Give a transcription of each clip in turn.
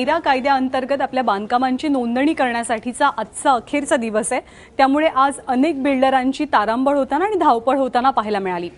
RERA कायद्याअंतर्गत आपल्या बांधकामांची नोंदणी करण्यासाठीचा आजचा अखेरचा दिवस आहे. त्यामुळे आज अनेक बिल्डरांची तारांबळ होताना आणि धावपळ होताना पाहायला मिळाली.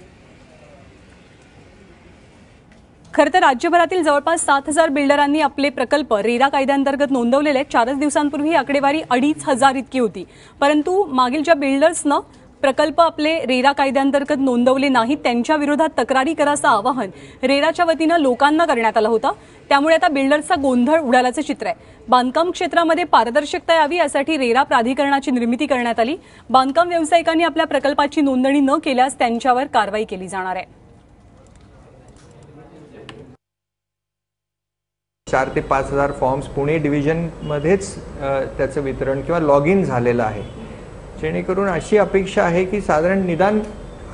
खरं तर राज्यभरातील जवळपास सात हजार बिल्डरांनी आपले प्रकल्प रेरा कायद्याअंतर्गत नोंदवलेले आहेत. चारच दिवसांपूर्वी ही आकडेवारी अडीच हजार इतकी होती. परंतु मागील ज्या बिल्डर्सनं प्रकल्प आपले रेरा कायद्यांतर्गत नोंदवले नाहीत त्यांच्या विरोधात तक्रारी करा असं आवाहन रेराच्या वतीनं लोकांना करण्यात आलं होतं. त्यामुळे आता बिल्डर्सचा गोंधळ उडाल्याचं चित्र आहे. बांधकाम क्षेत्रामध्ये पारदर्शकता यावी यासाठी रेरा प्राधिकरणाची निर्मिती करण्यात आली. बांधकाम व्यावसायिकांनी आपल्या प्रकल्पाची नोंदणी न केल्यास त्यांच्यावर कारवाई केली जाणार आहे. चार ते पाच हजार फॉर्म्स पुणे डिव्हिजनमध्येच त्याचं वितरण किंवा लॉग इन झालेलं आहे. जेणेकरून अशी अपेक्षा आहे की साधारण निदान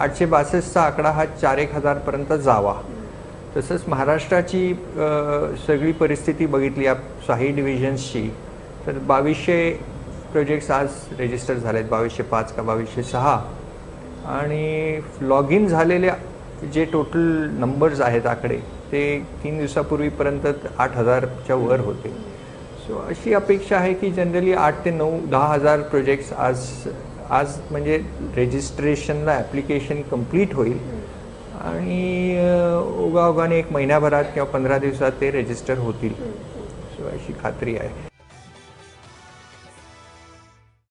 आठशे बासष्टचा आकडा हा चार एक हजारपर्यंत जावा. तसंच महाराष्ट्राची सगळी परिस्थिती बघितली या साही डिव्हिजन्सची तर बावीसशे प्रोजेक्ट्स आज रजिस्टर आहेत बावीसशे पाच का बावीसशे सहा. आणि लॉग इन झालेले जे टोटल नंबर्स आहेत आकडे ते तीन दिवसापूर्वीपर्यंत आठ हजारच्या वर होते. सो अशी अपेक्षा आहे की जनरली आठ ते नऊ दहा हजार प्रोजेक्ट्स आज आज म्हणजे रजिस्ट्रेशनला ॲप्लिकेशन कंप्लीट होईल. आणि अं, एक महिन्याभरात किंवा पंधरा दिवसात ते रजिस्टर होतील. सो अशी खात्री आहे.